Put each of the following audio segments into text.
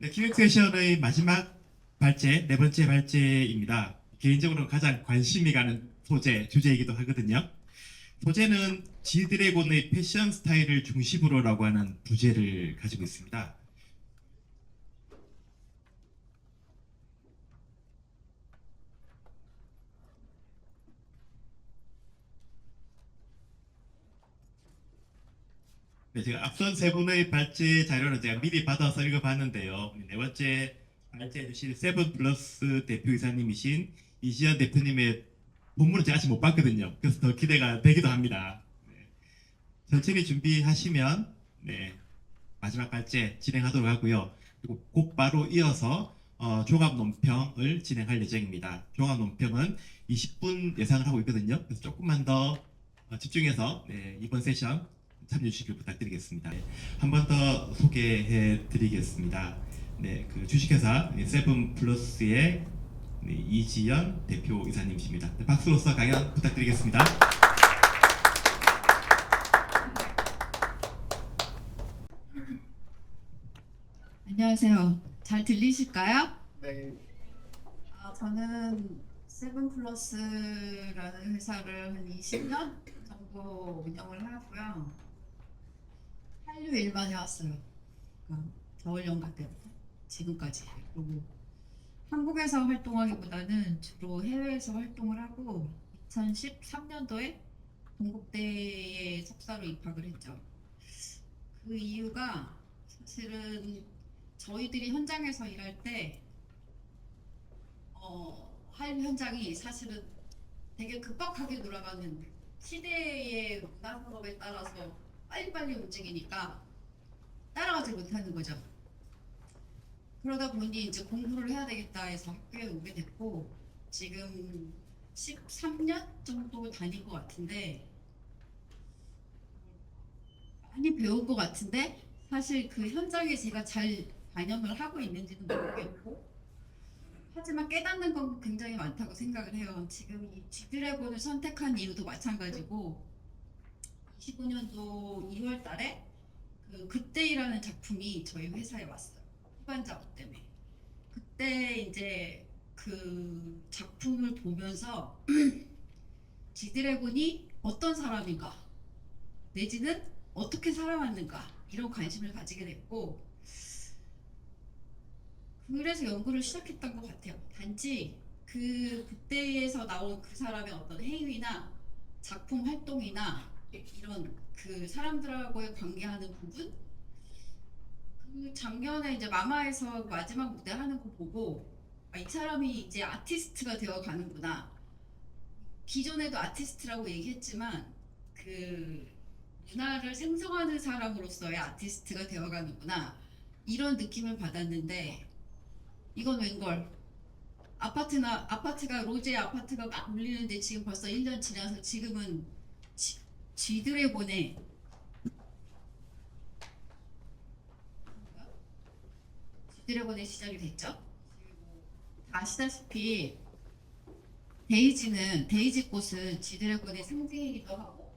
네, 기획 세션의 마지막 발제, 네 번째 발제입니다. 개인적으로 가장 관심이 가는 소재, 주제이기도 하거든요. 소재는 지드래곤의 패션 스타일을 중심으로라고 하는 부제를 가지고 있습니다. 제가 앞선 세 분의 발제 자료는 제가 미리 받아서 읽어봤는데요. 네 번째 발제해 주신 세븐 플러스 대표이사님이신 이시연 대표님의 본문을 제가 아직 못 봤거든요. 그래서 더 기대가 되기도 합니다. 네. 천천히 준비하시면 네, 마지막 발제 진행하도록 하고요. 그리고 곧바로 이어서 어, 종합 논평을 진행할 예정입니다. 종합 논평은 20분 예상을 하고 있거든요. 그래서 조금만 더 어, 집중해서 네, 이번 세션 참여해 주시길 부탁드리겠습니다. 한 번 더 소개해 드리겠습니다. 네, 그 주식회사 네, 세븐 플러스의 네, 이지연 대표 이사님이십니다. 네, 박수로서 강연 부탁드리겠습니다. 안녕하세요. 잘 들리실까요? 네. 아, 저는 세븐 플러스라는 회사를 한 20년 정도 운영을 하고요. 한류 일만 해왔어요. 그러니까 겨울 연가 때부터 지금까지. 그리고 한국에서 활동하기보다는 주로 해외에서 활동을 하고 2013년도에 동국대에 석사로 입학을 했죠. 그 이유가 사실은 저희들이 현장에서 일할 때 어, 할 현장이 사실은 되게 급박하게 돌아가는 시대의 문화 산업에 따라서 빨리빨리 움직이니까 따라가지 못하는 거죠. 그러다 보니 이제 공부를 해야 되겠다 해서 학교에 오게 됐고 지금 13년 정도 다닌 것 같은데 많이 배운 것 같은데 사실 그 현장에 제가 잘 반영을 하고 있는지는 모르겠고 하지만 깨닫는 건 굉장히 많다고 생각을 해요. 지금 이 G드래곤을 선택한 이유도 마찬가지고 25년도 2월 달에 그 그때이라는 작품이 저희 회사에 왔어요. 후반 작업 때문에. 그때 이제 그 작품을 보면서 G드래곤이 어떤 사람인가 내지는 어떻게 살아왔는가 이런 관심을 가지게 됐고 그래서 연구를 시작했던 것 같아요. 단지 그 그때에서 나온 그 사람의 어떤 행위나 작품 활동이나 이런 그 사람들하고의 관계하는 부분? 그 작년에 이제 마마에서 마지막 무대 하는 거 보고 아, 이 사람이 이제 아티스트가 되어 가는구나. 기존에도 아티스트라고 얘기했지만 그 문화를 생성하는 사람으로서의 아티스트가 되어 가는구나. 이런 느낌을 받았는데 이건 웬걸? 아파트나 아파트가 로제 아파트가 막 울리는데 지금 벌써 1년 지나서 지금은 지, 쥐드래곤의 쥐드래곤의 시작이 됐죠. 아시다시피 데이지는 데이지 꽃은 쥐드래곤의 상징이기도 하고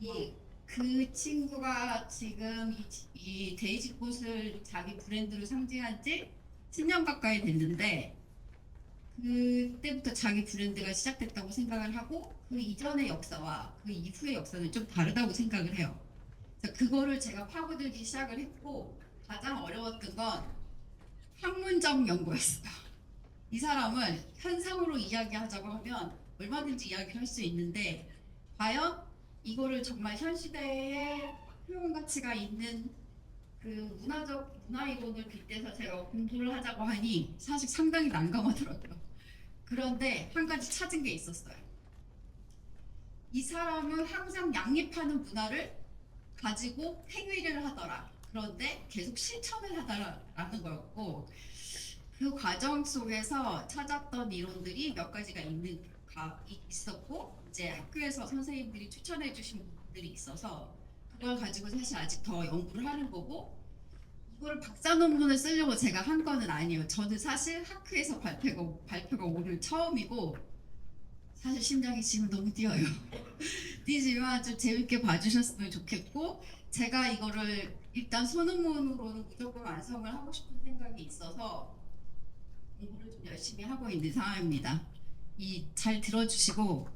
이 그 친구가 지금 이, 이 데이지 꽃을 자기 브랜드로 상징한 지 10년 가까이 됐는데 그때부터 자기 브랜드가 시작됐다고 생각을 하고 그 이전의 역사와 그 이후의 역사는 좀 다르다고 생각을 해요. 그거를 제가 파고들기 시작을 했고 가장 어려웠던 건 학문적 연구였어요. 이 사람을 현상으로 이야기하자고 하면 얼마든지 이야기를 할 수 있는데 과연 이거를 정말 현 시대에 표현 가치가 있는 그 문화적 문화 이론을 빗대서 제가 공부를 하자고 하니 사실 상당히 난감하더라고요. 그런데 한 가지 찾은 게 있었어요. 이 사람은 항상 양립하는 문화를 가지고 행위를 하더라. 그런데 계속 실천을 하더라라는 거였고 그 과정 속에서 찾았던 이론들이 몇 가지가 있는 가 있었고 이제 학교에서 선생님들이 추천해 주신 부분들이 있어서 그걸 가지고 사실 아직 더 연구를 하는 거고 이거를 박사 논문을 쓰려고 제가 한 거는 아니에요. 저는 사실 학회에서 발표가 발표가 오늘 처음이고 사실 심장이 지금 너무 뛰어요. 뛰지만 좀 재밌게 봐주셨으면 좋겠고 제가 이거를 일단 소논문으로는 무조건 완성을 하고 싶은 생각이 있어서 공부를 좀 열심히 하고 있는 상황입니다. 이 잘 들어주시고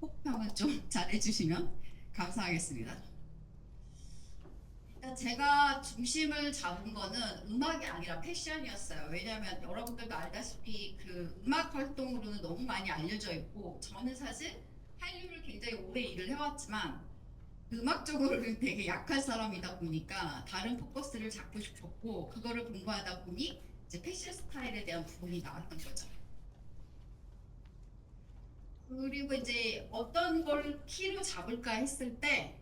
혹평은 좀 잘해주시면 감사하겠습니다. 일단 제가 중심을 잡은 거는 음악이 아니라 패션이었어요. 왜냐하면 여러분들도 알다시피 그 음악 활동으로는 너무 많이 알려져 있고 저는 사실 한류를 굉장히 오래 일을 해왔지만 음악적으로는 되게 약한 사람이다 보니까 다른 포커스를 잡고 싶었고 그거를 공부하다 보니 이제 패션 스타일에 대한 부분이 나왔던 거죠. 그리고 이제 어떤 걸 키로 잡을까 했을 때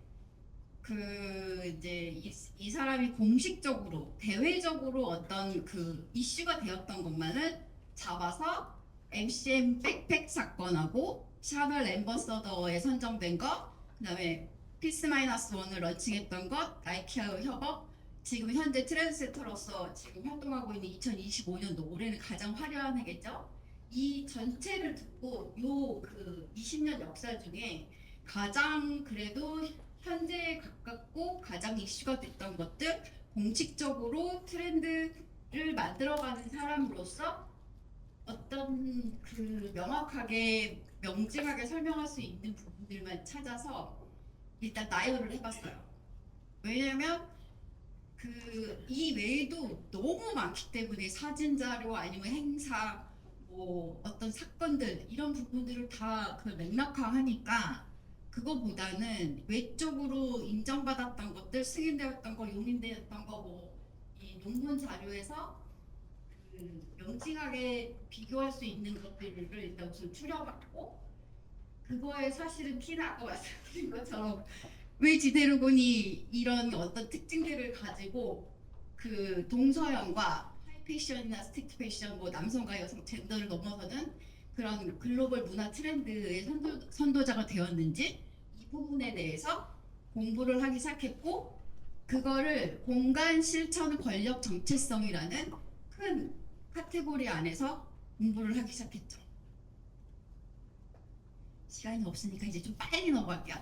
그 이제 이, 이 사람이 공식적으로 대외적으로 어떤 그 이슈가 되었던 것만을 잡아서 MCM 백팩 사건하고 샤넬 엠버서더에 선정된 것 그다음에 피스 마이너스 원을 런칭했던 것 나이키와 협업 지금 현재 트렌드세터로서 지금 활동하고 있는 2025년도 올해는 가장 화려한 해겠죠. 이 전체를 듣고 요 그 20년 역사 중에 가장 그래도 현재에 가깝고 가장 이슈가 됐던 것들 공식적으로 트렌드를 만들어가는 사람으로서 어떤 그 명확하게 명징하게 설명할 수 있는 부분들만 찾아서 일단 나열을 해봤어요. 왜냐면 그 이 외에도 너무 많기 때문에 사진 자료 아니면 행사 뭐 어떤 사건들 이런 부분들을 다 그 맥락화하니까 그거보다는 외적으로 인정받았던 것들 승인되었던 거 용인되었던 거 뭐이 논문 자료에서 그 명징하게 비교할 수 있는 것들을 일단 우선 추려봤고 그거에 사실은 아까 말씀드린 것처럼 왜 지대로곤이 이런 어떤 특징들을 가지고 그 동서양과 하이 패션이나 스트리트 패션 뭐 남성과 여성 젠더를 넘어서는 그런 글로벌 문화 트렌드의 선도, 선도자가 되었는지 이 부분에 대해서 공부를 하기 시작했고 그거를 공간 실천 권력 정체성이라는 큰 카테고리 안에서 공부를 하기 시작했죠. 시간이 없으니까 이제 좀 빨리 넘어갈게요.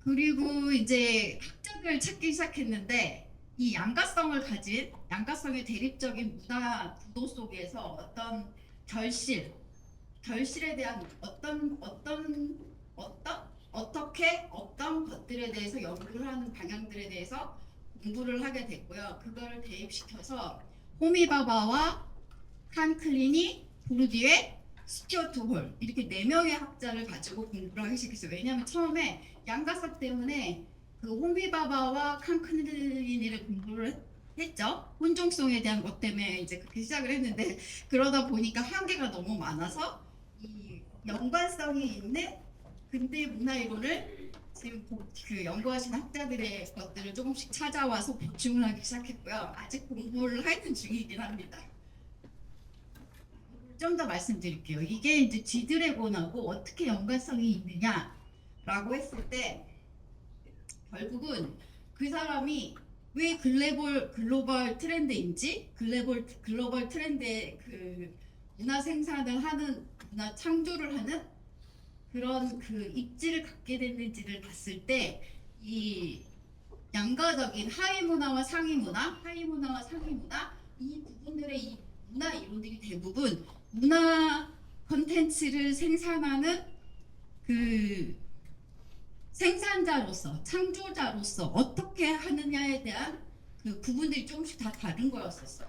그리고 이제 학자들 찾기 시작했는데 이 양가성을 가진 양가성의 대립적인 문화 구도 속에서 어떤 결실, 결실에 대한 어떤 어떤 어떤 어떻게 어떤 것들에 대해서 연구를 하는 방향들에 대해서 공부를 하게 됐고요. 그거를 대입시켜서 호미바바와 칸클리니, 보르디에, 스튜어트 홀 이렇게 네 명의 학자를 가지고 공부를 하기 시작했어요. 왜냐하면 처음에 양가성 때문에 그 호미바바와 칸클리니를 공부를 했죠. 혼종성에 대한 것 때문에 이제 그렇게 시작을 했는데 그러다 보니까 한계가 너무 많아서 이 연관성이 있는 근대 문화 이론을 지금 보- 그 연구하신 학자들의 것들을 조금씩 찾아와서 보충을 하기 시작했고요. 아직 공부를 하는 중이긴 합니다. 좀 더 말씀드릴게요. 이게 이제 지드래곤하고 어떻게 연관성이 있느냐라고 했을 때 결국은 그 사람이 왜 글로벌 글로벌 트렌드인지 글로벌 글로벌 트렌드의 그 문화 생산을 하는 문화 창조를 하는 그런 그 입지를 갖게 됐는지를 봤을 때 이 양가적인 하위 문화와 상위 문화, 하위 문화와 상위 문화 이 부분들의 이 문화 이론들이 대부분 문화 컨텐츠를 생산하는 그 생산자로서 창조자로서 어떻게 하느냐에 대한 그 부분들이 조금씩 다 다른 거였었어요.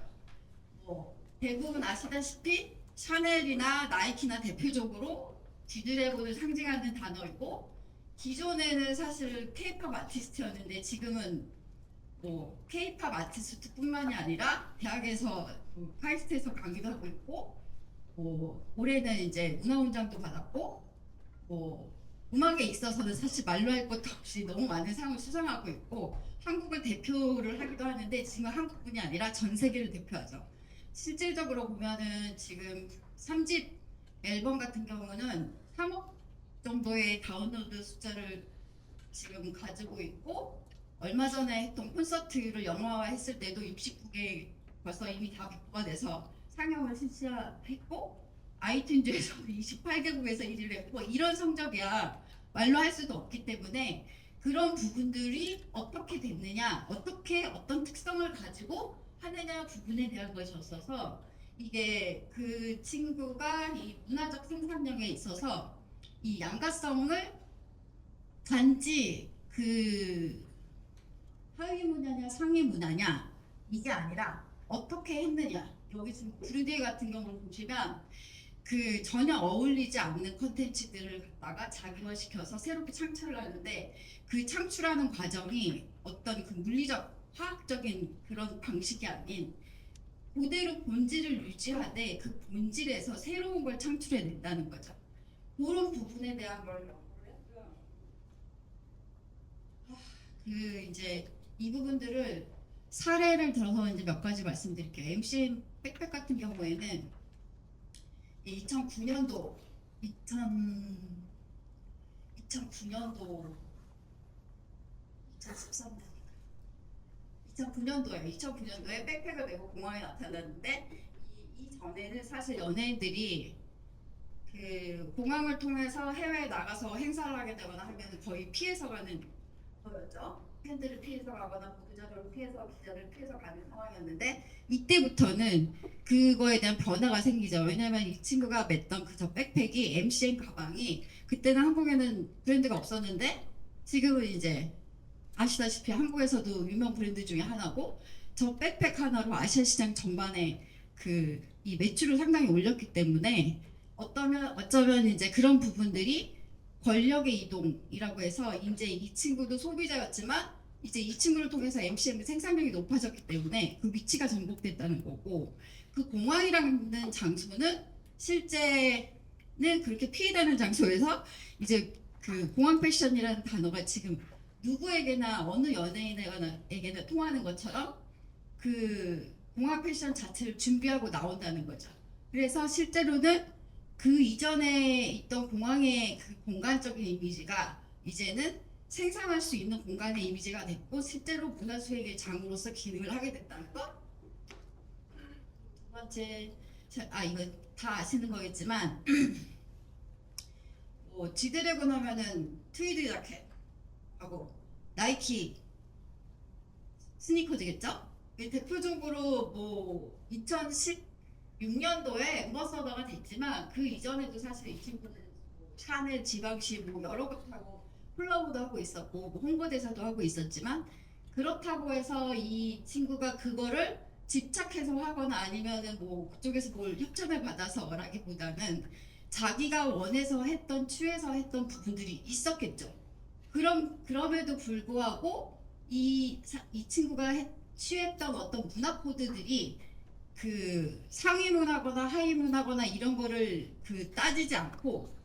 뭐 대부분 아시다시피 샤넬이나 나이키나 대표적으로 지드래곤을 상징하는 단어이고 기존에는 사실 케이팝 아티스트였는데 지금은 뭐 케이팝 아티스트뿐만이 아니라 대학에서 그 카이스트에서 강의도 하고 있고 뭐 올해는 이제 문화훈장도 받았고 뭐 음악에 있어서는 사실 말로 할 것도 없이 너무 많은 상을 수상하고 있고 한국을 대표를 하기도 하는데 지금 한국뿐이 아니라 전 세계를 대표하죠. 실질적으로 보면은 지금 3집 앨범 같은 경우는 3억 정도의 다운로드 숫자를 지금 가지고 있고 얼마 전에 했던 콘서트를 영화화 했을 때도 69개 벌써 이미 다 배포가 돼서 상영을 실시했고 아이튠즈에서 28개국에서 1위를 했고 이런 성적이야. 말로 할 수도 없기 때문에 그런 부분들이 어떻게 됐느냐, 어떻게 어떤 특성을 가지고 하느냐 부분에 대한 것이었어서 이게 그 친구가 이 문화적 생산력에 있어서 이 양가성을 단지 그 하위 문화냐 상위 문화냐 이게 아니라 어떻게 했느냐. 여기 지금 브루디 같은 경우를 보시면 그 전혀 어울리지 않는 컨텐츠들을 갖다가 자기화 시켜서 새롭게 창출을 하는데 그 창출하는 과정이 어떤 그 물리적 화학적인 그런 방식이 아닌 그대로 본질을 유지하되 그 본질에서 새로운 걸 창출해낸다는 거죠. 그런 부분에 대한 걸. 아, 그 이제 이 부분들을 사례를 들어서 이제 몇 가지 말씀드릴게요. MCM 백팩 같은 경우에는 2009년도 2000 2009년도 2013년인가 2009년도에 2009년도에 백팩을 메고 공항에 나타났는데 이, 이 전에는 사실 연예인들이 그 공항을 통해서 해외에 나가서 행사를 하게 되거나 하면 거의 피해서 가는 거였죠. 팬들을 피해서 가거나 보도자료를 피해서 기자를 피해서 가는 상황이었는데 이때부터는 그거에 대한 변화가 생기죠. 왜냐면 이 친구가 맸던 그저 백팩이 MCM 가방이 그때는 한국에는 브랜드가 없었는데 지금은 이제 아시다시피 한국에서도 유명 브랜드 중에 하나고 저 백팩 하나로 아시아 시장 전반에 그 이 매출을 상당히 올렸기 때문에 어떠면 어쩌면 이제 그런 부분들이 권력의 이동이라고 해서 이제 이 친구도 소비자였지만 이제 이 친구를 통해서 MCM 생산력이 높아졌기 때문에 그 위치가 전복됐다는 거고 그 공항이라는 장소는 실제는 그렇게 피해다는 장소에서 이제 그 공항 패션이라는 단어가 지금 누구에게나 어느 연예인에게나 통하는 것처럼 그 공항 패션 자체를 준비하고 나온다는 거죠. 그래서 실제로는 그 이전에 있던 공항의 그 공간적인 이미지가 이제는 생산할 수 있는 공간의 이미지가 됐고 실제로 문화 수익의 장으로서 기능을 하게 됐다는 것. 두 번째, 자, 아 이거 다 아시는 거겠지만 뭐 지드래곤 하면은 트위드 자켓 하고 나이키 스니커즈겠죠? 이 대표적으로 뭐 2016년도에 엠버서더가 됐지만 그 이전에도 사실 이 친구는 뭐 샤넬, 지방시 뭐 여러 곳 하고 콜라보도 하고 있었고 뭐 홍보대사도 하고 있었지만 그렇다고 해서 이 친구가 그거를 집착해서 하거나 아니면은 뭐 그쪽에서 뭘 협찬을 받아서라기보다는 자기가 원해서 했던 취해서 했던 부분들이 있었겠죠. 그럼 그럼에도 불구하고 이, 사- 이 친구가 했- 취했던 어떤 문화 코드들이 그 상위 문화거나 하위 문화거나 이런 거를 그 따지지 않고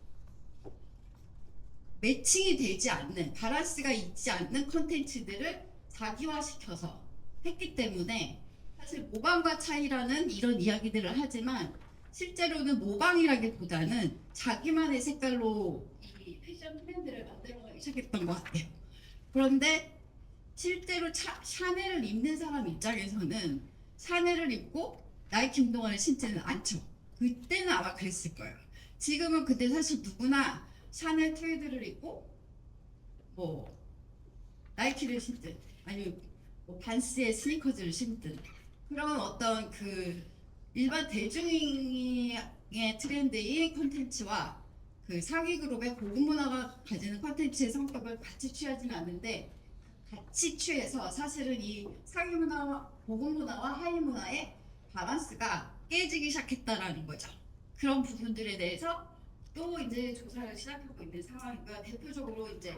매칭이 되지 않는 바란스가 있지 않는 컨텐츠들을 자기화시켜서 했기 때문에 사실 모방과 차이라는 이런 이야기들을 하지만 실제로는 모방이라기보다는 자기만의 색깔로 이 패션 트렌드를 만들어가기 시작했던 것 같아요. 그런데 실제로 차- 샤넬을 입는 사람 입장에서는 샤넬을 입고 나이키 운동화를 신지는 않죠. 그때는 아마 그랬을 거예요. 지금은 근데 사실 누구나 샤넬 트레이드를 입고 뭐 나이키를 신든 아니면 뭐 반스의 스니커즈를 신든 그런 어떤 그 일반 대중의 트렌드인 콘텐츠와 그 상위 그룹의 고급 문화가 가지는 콘텐츠의 성격을 같이 취하지는 않는데 같이 취해서 사실은 이 상위 문화와 고급 문화와 하위 문화의 밸런스가 깨지기 시작했다라는 거죠. 그런 부분들에 대해서 또 이제 조사를 시작하고 있는 상황이고요. 대표적으로 이제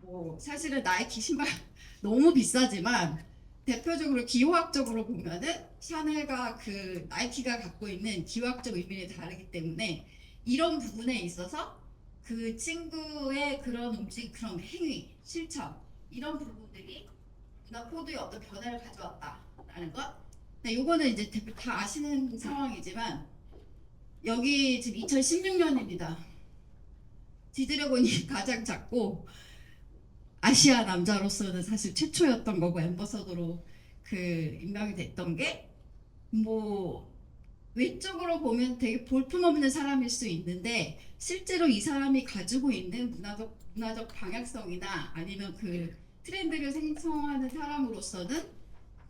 뭐 사실은 나이키 신발 너무 비싸지만 대표적으로 기호학적으로 보면은 샤넬과 그 나이키가 갖고 있는 기호학적 의미는 다르기 때문에 이런 부분에 있어서 그 친구의 그런 움직 그런 행위 실천 이런 부분들이 문화 코드에 어떤 변화를 가져왔다라는 것. 네, 요거는 이제 대표 다 아시는 상황이지만 여기 지금 2016년입니다. 지드래곤이 가장 작고 아시아 남자로서는 사실 최초였던 거고 엠버서더로 그 임명이 됐던 게 뭐 외적으로 보면 되게 볼품없는 사람일 수 있는데 실제로 이 사람이 가지고 있는 문화적 문화적 방향성이나 아니면 그 트렌드를 생성하는 사람으로서는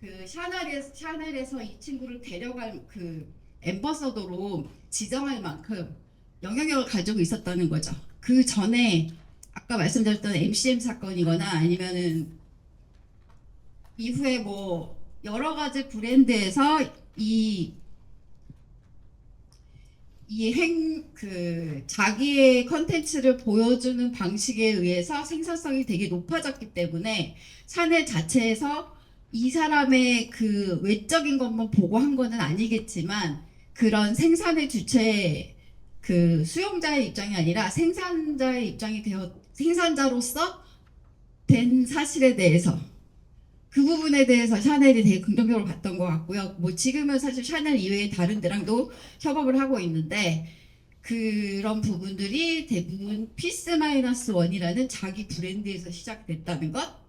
그 샤넬에서, 샤넬에서 이 친구를 데려갈 그 엠버서더로 지정할 만큼 영향력을 가지고 있었다는 거죠. 그 전에 아까 말씀드렸던 MCM 사건이거나 아니면은 이후에 뭐 여러 가지 브랜드에서 이 이 행 그 자기의 컨텐츠를 보여주는 방식에 의해서 생산성이 되게 높아졌기 때문에 샤넬 자체에서 이 사람의 그 외적인 것만 보고 한 거는 아니겠지만 그런 생산의 주체 그 수용자의 입장이 아니라 생산자의 입장이 되어 생산자로서 된 사실에 대해서 그 부분에 대해서 샤넬이 되게 긍정적으로 봤던 것 같고요. 뭐 지금은 사실 샤넬 이외에 다른 데랑도 협업을 하고 있는데 그런 부분들이 대부분 피스 마이너스 원이라는 자기 브랜드에서 시작됐다는 것.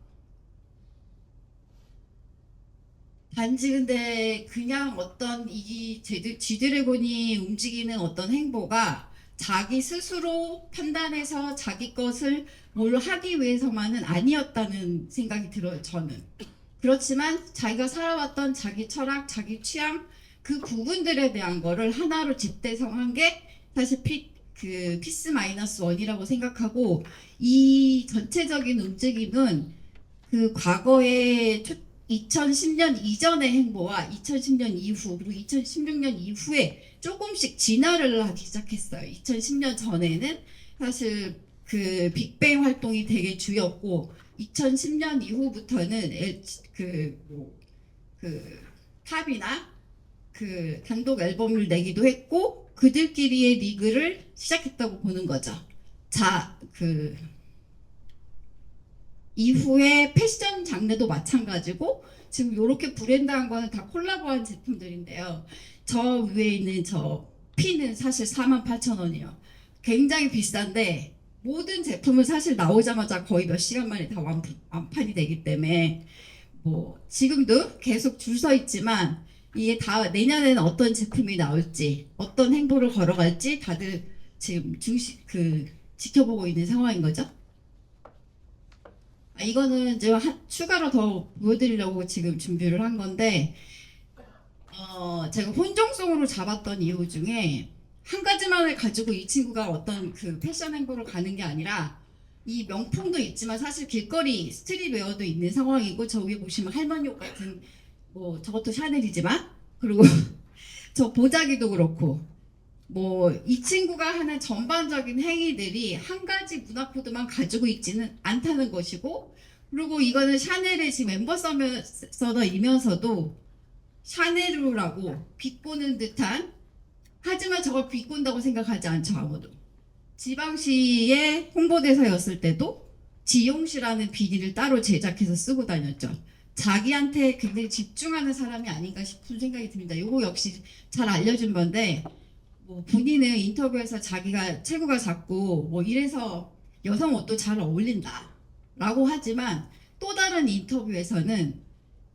단지 근데 그냥 어떤 이 지드래곤이 움직이는 어떤 행보가 자기 스스로 판단해서 자기 것을 뭘 하기 위해서만은 아니었다는 생각이 들어요, 저는. 그렇지만 자기가 살아왔던 자기 철학, 자기 취향 그 부분들에 대한 거를 하나로 집대성한 게 사실 피, 그 피스 마이너스 원이라고 생각하고 이 전체적인 움직임은 그 과거의 2010년 이전의 행보와 2010년 이후 그리고 2016년 이후에 조금씩 진화를 하기 시작했어요. 2010년 전에는 사실 그 빅뱅 활동이 되게 주였고 2010년 이후부터는 엘- 그, 뭐, 그 탑이나 그 단독 앨범을 내기도 했고 그들끼리의 리그를 시작했다고 보는 거죠. 자, 그 이후에 패션 장르도 마찬가지고 지금 이렇게 브랜드한 거는 다 콜라보한 제품들인데요. 저 위에 있는 저 피는 사실 48,000원이에요. 굉장히 비싼데 모든 제품은 사실 나오자마자 거의 몇 시간 만에 다 완, 완판이 되기 때문에 뭐 지금도 계속 줄 서 있지만 이게 다 내년에는 어떤 제품이 나올지 어떤 행보를 걸어갈지 다들 지금 중시 그 지켜보고 있는 상황인 거죠. 아, 이거는 한- 추가로 더 보여드리려고 지금 준비를 한 건데 어, 제가 혼종성으로 잡았던 이유 중에 한 가지만을 가지고 이 친구가 어떤 그 패션 행보를 가는 게 아니라 이 명품도 있지만 사실 길거리 스트릿웨어도 있는 상황이고 저 위에 보시면 할머니 옷 같은 뭐 저것도 샤넬이지만 그리고 저 보자기도 그렇고 뭐 이 친구가 하는 전반적인 행위들이 한 가지 문화 코드만 가지고 있지는 않다는 것이고 그리고 이거는 샤넬의 지금 엠버서더이면서도 샤넬루라고 비꼬는 듯한 하지만 저걸 비꼰다고 생각하지 않죠 아무도. 지방시의 홍보대사였을 때도 지용시라는 비디를 따로 제작해서 쓰고 다녔죠. 자기한테 굉장히 집중하는 사람이 아닌가 싶은 생각이 듭니다. 이거 역시 잘 알려준 건데 뭐 본인은 인터뷰에서 자기가 체구가 작고 뭐 이래서 여성 옷도 잘 어울린다 라고 하지만 또 다른 인터뷰에서는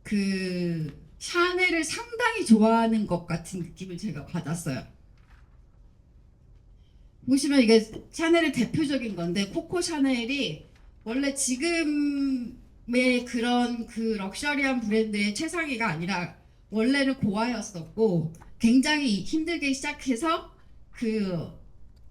그 샤넬을 상당히 좋아하는 것 같은 느낌을 제가 받았어요. 보시면 이게 샤넬의 대표적인 건데 코코 샤넬이 원래 지금의 그런 그 럭셔리한 브랜드의 최상위가 아니라 원래는 고아였었고 굉장히 힘들게 시작해서 그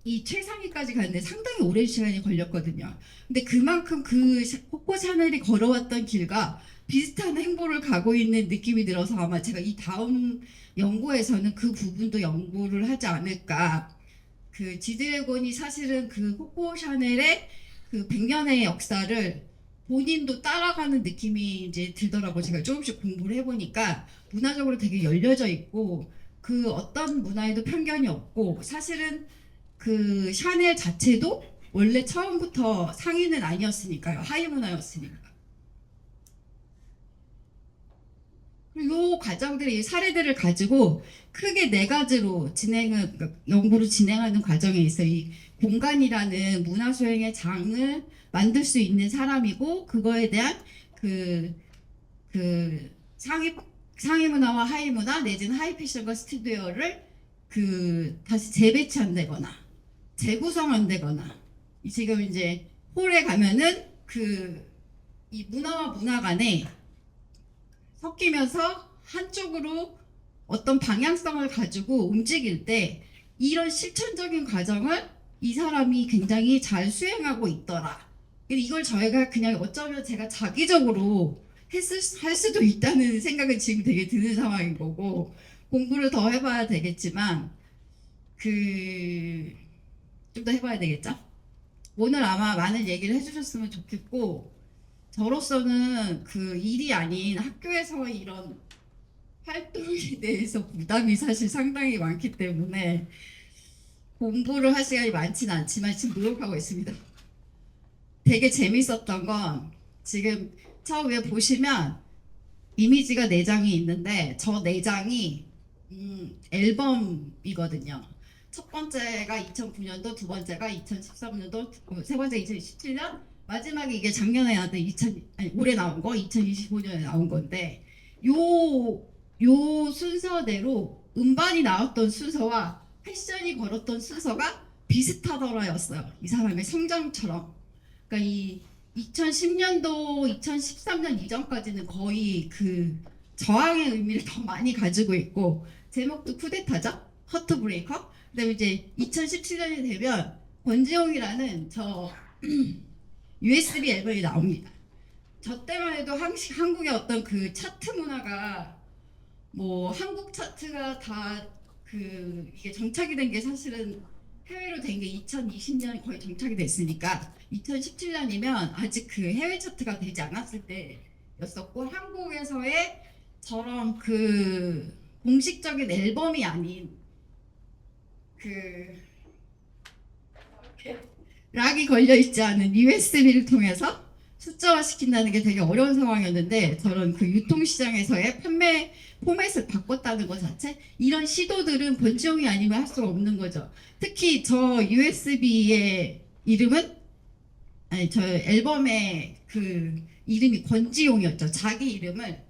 이 최상위까지 가는데 상당히 오랜 시간이 걸렸거든요. 근데 그만큼 그 샤- 코코 샤넬이 걸어왔던 길과 비슷한 행보를 가고 있는 느낌이 들어서 아마 제가 이 다음 연구에서는 그 부분도 연구를 하지 않을까. 그 지드래곤이 사실은 그 코코 샤넬의 그 100년의 역사를 본인도 따라가는 느낌이 이제 들더라고. 제가 조금씩 공부를 해보니까 문화적으로 되게 열려져 있고 그 어떤 문화에도 편견이 없고 사실은 그 샤넬 자체도 원래 처음부터 상위는 아니었으니까요. 하위 문화였으니까 이 사례들을 가지고 크게 네 가지로 진행을 그러니까 연구를 진행하는 과정에 있어 이 공간이라는 문화 수행의 장을 만들 수 있는 사람이고 그거에 대한 그, 그 상위 상위 문화와 하위 문화 내지는 하이 패션과 스튜디오를 그 다시 재배치한다거나 재구성한다거나 이 지금 이제 홀에 가면은 그 이 문화와 문화 간에 섞이면서 한쪽으로 어떤 방향성을 가지고 움직일 때 이런 실천적인 과정을 이 사람이 굉장히 잘 수행하고 있더라. 이걸 저희가 그냥 어쩌면 제가 자기적으로 했을, 할 수도 있다는 생각은 지금 되게 드는 상황인 거고 공부를 더 해봐야 되겠지만 그 좀 더 해봐야 되겠죠? 오늘 아마 많은 얘기를 해주셨으면 좋겠고 저로서는 그 일이 아닌 학교에서 이런 활동에 대해서 부담이 사실 상당히 많기 때문에 공부를 할 시간이 많지는 않지만 지금 노력하고 있습니다. 되게 재밌었던 건 지금 저 위에 보시면 이미지가 4장이 있는데 저 4장이 음, 앨범이거든요. 첫 번째가 2009년도, 두 번째가 2013년도, 세 번째 2017년, 마지막에 이게 작년에 나왔던 2000 아니 올해 나온 거 2025년에 나온 건데 요요 순서대로 음반이 나왔던 순서와 패션이 걸었던 순서가 비슷하더라였어요. 이 사람의 성장처럼. 그러니까 이 2010년도, 2013년 이전까지는 거의 그 저항의 의미를 더 많이 가지고 있고 제목도 쿠데타죠? 허트 브레이커. 그다음에 이제 2017년이 되면 권지용이라는 저 USB 앨범이 나옵니다. 저 때만 해도 한, 한국의 어떤 그 차트 문화가 뭐 한국 차트가 다 그 이게 정착이 된 게 사실은 해외로 된 게 2020년 거의 정착이 됐으니까 2017년이면 아직 그 해외 차트가 되지 않았을 때였었고 한국에서의 저런 그 공식적인 앨범이 아닌 그 락이 걸려 있지 않은 USB를 통해서 숫자화 시킨다는 게 되게 어려운 상황이었는데 저런 그 유통시장에서의 판매 포맷을 바꿨다는 것 자체 이런 시도들은 권지용이 아니면 할 수가 없는 거죠. 특히 저 USB의 이름은 아니 저 앨범의 그 이름이 권지용이었죠. 자기 이름을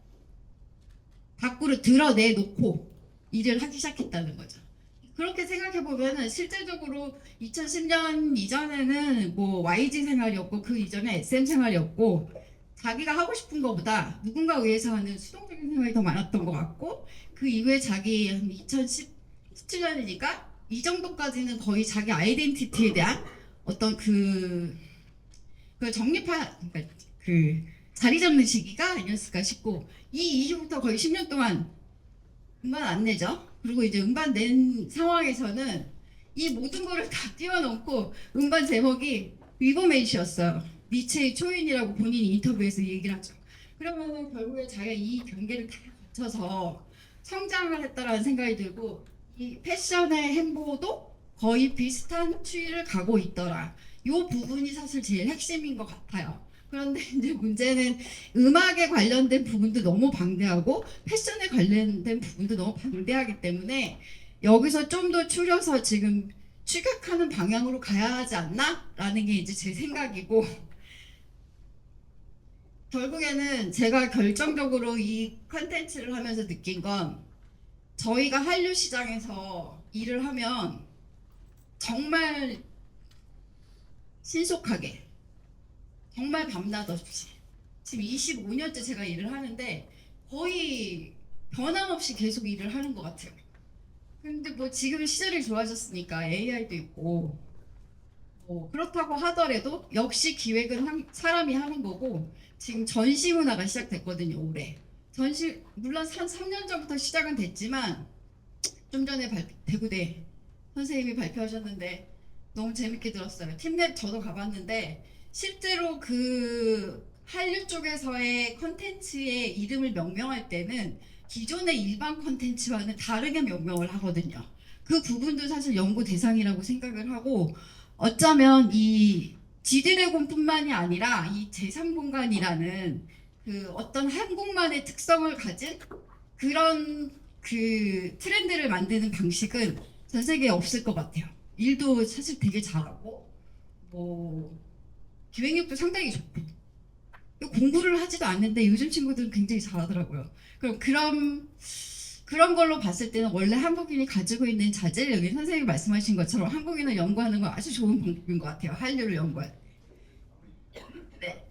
밖으로 드러내 놓고 일을 하기 시작했다는 거죠. 그렇게 생각해 보면은 실제적으로 2010년 이전에는 뭐 YG 생활이었고 그 이전에 SM 생활이었고 자기가 하고 싶은 것보다 누군가 위해서 하는 수동적인 생활이 더 많았던 것 같고 그 이후에 자기 한 2017년이니까 이 정도까지는 거의 자기 아이덴티티에 대한 어떤 그, 그 정립한 그러니까 그 자리 잡는 시기가 아니었을까 싶고 이 이후부터 거의 10년 동안 음반 안 내죠. 그리고 이제 음반 낸 상황에서는 이 모든 거를 다 뛰어넘고 음반 제목이 위버메이시였어요. 니체의 초인이라고 본인이 인터뷰에서 얘기를 하죠. 그러면 결국에 자기가 이 경계를 다 거쳐서 성장을 했다라는 생각이 들고 이 패션의 행보도 거의 비슷한 추이를 가고 있더라. 이 부분이 사실 제일 핵심인 것 같아요. 그런데 이제 문제는 음악에 관련된 부분도 너무 방대하고 패션에 관련된 부분도 너무 방대하기 때문에 여기서 좀 더 추려서 지금 추격하는 방향으로 가야 하지 않나? 라는 게 이제 제 생각이고 결국에는 제가 결정적으로 이 컨텐츠를 하면서 느낀 건 저희가 한류 시장에서 일을 하면 정말 신속하게 정말 밤낮 없이 지금 25년째 제가 일을 하는데 거의 변함없이 계속 일을 하는 것 같아요. 근데 뭐 지금 시절이 좋아졌으니까 AI도 있고 뭐 그렇다고 하더라도 역시 기획은 한- 사람이 하는 거고 지금 전시 문화가 시작됐거든요 올해. 전시 물론 한 3년 전부터 시작은 됐지만 좀 전에 발, 대구대 선생님이 발표하셨는데 너무 재밌게 들었어요. 팀랩 저도 가봤는데 실제로 그 한류 쪽에서의 컨텐츠의 이름을 명명할 때는 기존의 일반 컨텐츠와는 다르게 명명을 하거든요. 그 부분도 사실 연구 대상이라고 생각을 하고 어쩌면 이 지드래곤뿐만이 아니라 이 제3공간이라는 그 어떤 한국만의 특성을 가진 그런 그 트렌드를 만드는 방식은 전 세계에 없을 것 같아요. 일도 사실 되게 잘하고 뭐 기획력도 상당히 좋고 공부를 하지도 않는데 요즘 친구들은 굉장히 잘하더라고요. 그럼 그런 그런 걸로 봤을 때는 원래 한국인이 가지고 있는 자질을 여기 선생님이 말씀하신 것처럼 한국인을 연구하는 건 아주 좋은 방법인 것 같아요. 한류를 연구할. 네.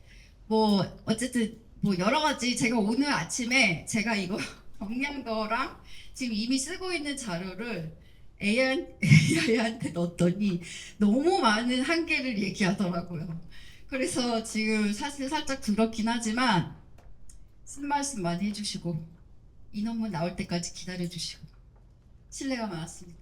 뭐 어쨌든 뭐 여러 가지 제가 오늘 아침에 제가 이거 경량도랑 지금 이미 쓰고 있는 자료를 AI한테 넣었더니 너무 많은 한계를 얘기하더라고요. 그래서 지금 사실 살짝 두렵긴 하지만 쓴 말씀 많이 해주시고 이 논문 나올 때까지 기다려주시고 신뢰가 많았습니다.